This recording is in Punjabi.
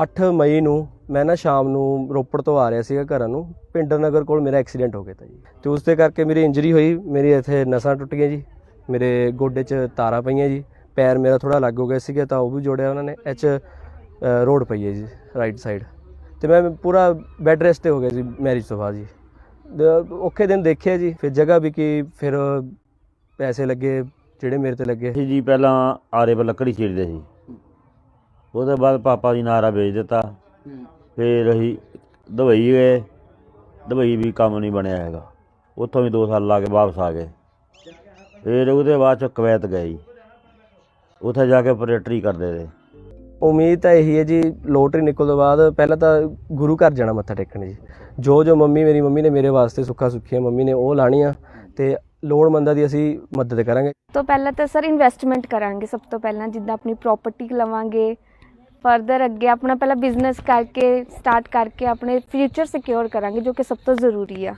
8 ਮਈ ਨੂੰ ਮੈਂ ਨਾ ਸ਼ਾਮ ਨੂੰ ਰੋਪੜ ਤੋਂ ਆ ਰਿਹਾ ਸੀਗਾ ਘਰਾਂ ਨੂੰ ਪਿੰਡਰ ਨਗਰ ਕੋਲ ਮੇਰਾ ਐਕਸੀਡੈਂਟ ਹੋ ਗਿਆ ਤਾਂ ਜੀ। ਤੇ ਉਸ ਦੇ ਕਰਕੇ ਮੇਰੀ ਇੰਜਰੀ ਹੋਈ, ਮੇਰੀ ਇੱਥੇ ਨਸਾਂ ਟੁੱਟ ਗਈਆਂ ਜੀ, ਮੇਰੇ ਗੋਡੇ 'ਚ ਤਾਰਾਂ ਪਈਆਂ ਜੀ, ਪੈਰ ਮੇਰਾ ਥੋੜਾ ਲੱਗ ਹੋ ਗਿਆ ਸੀਗਾ ਤਾਂ ਉਹ ਵੀ ਜੋੜਿਆ ਉਹਨਾਂ ਨੇ, ਇਹ 'ਚ ਰੋਡ ਪਈ ਹੈ ਜੀ ਰਾਈਟ ਸਾਈਡ ਤੇ ਮੈਂ ਪੂਰਾ ਬੈੱਡ ਰੈਸਟ ਤੇ ਹੋ ਗਿਆ ਜੀ ਮੈਰਿਜ ਤੋਂ ਬਾਅਦ ਜੀ। ਔਖੇ ਦਿਨ ਦੇਖਿਆ ਜੀ, ਫਿਰ ਜਗ੍ਹਾ ਵੀ ਕੀ, ਫਿਰ ਪੈਸੇ ਲੱਗੇ, ਜਿਹੜੇ ਮੇਰੇ ਤੇ ਲੱਗੇ। ਜੀ ਪਹਿਲਾਂ ਆਰੇ ਪਰ ਲੱਕੜੀ ਚੀਰਦੇ ਸੀ। ਉਹਦੇ ਬਾਅਦ ਪਾਪਾ ਜੀ ਨਾਰਾ ਵੇਚ ਦਿੱਤਾ। ਫਿਰ ਅਸੀਂ ਦੁਬਈ ਗਏ। ਦੁਬਈ ਵੀ ਕੰਮ ਨਹੀਂ ਬਣਿਆ ਹੈਗਾ। ਉੱਥੋਂ ਵੀ 2 ਸਾਲ ਲਾ ਕੇ ਵਾਪਸ ਆ ਗਏ। ਫਿਰ ਉਹਦੇ ਬਾਅਦ ਚ ਕੁਵੈਤ ਗਏ। ਜੀ ਉੱਥੇ ਜਾ ਕੇ ਆਪਰੇਟਰੀ ਕਰਦੇ ਰਹੇ। ਉਮੀਦ ਤਾਂ ਇਹੀ ਹੈ ਜੀ ਲੋਟਰੀ ਨਿਕਲ ਤੋਂ ਬਾਅਦ ਪਹਿਲਾਂ ਤਾਂ ਗੁਰੂ ਘਰ ਜਾਣਾ ਮੱਥਾ ਟੇਕਣ ਜੀ। ਜੋ ਜੋ ਮੰਮੀ ਮੇਰੀ ਮੰਮੀ ਨੇ ਮੇਰੇ ਵਾਸਤੇ ਸੁੱਖਾ ਸੁੱਖੀਆਂ ਮੰਮੀ ਨੇ ਉਹ ਲਾਣੀਆਂ ਤੇ ਲੋੜਮੰਦਾਂ ਦੀ ਅਸੀਂ ਮਦਦ ਕਰਾਂਗੇ। ਤੋਂ ਪਹਿਲਾਂ ਤਾਂ ਸਰ ਇਨਵੈਸਟਮੈਂਟ ਕਰਾਂਗੇ ਸਭ ਤੋਂ ਪਹਿਲਾਂ ਜਿੱਦਾਂ ਆਪਣੀ ਪ੍ਰਾਪਰਟੀ ਲਵਾਂਗੇ। ਫਰਦਰ ਅੱਗੇ ਆਪਣਾ ਪਹਿਲਾਂ ਬਿਜ਼ਨਸ ਕਰਕੇ ਸਟਾਰਟ ਕਰਕੇ ਆਪਣੇ ਫਿਊਚਰ ਸਿਕਿਉਰ ਕਰਾਂਗੇ, ਜੋ ਕਿ ਸਭ ਤੋਂ ਜ਼ਰੂਰੀ ਆ।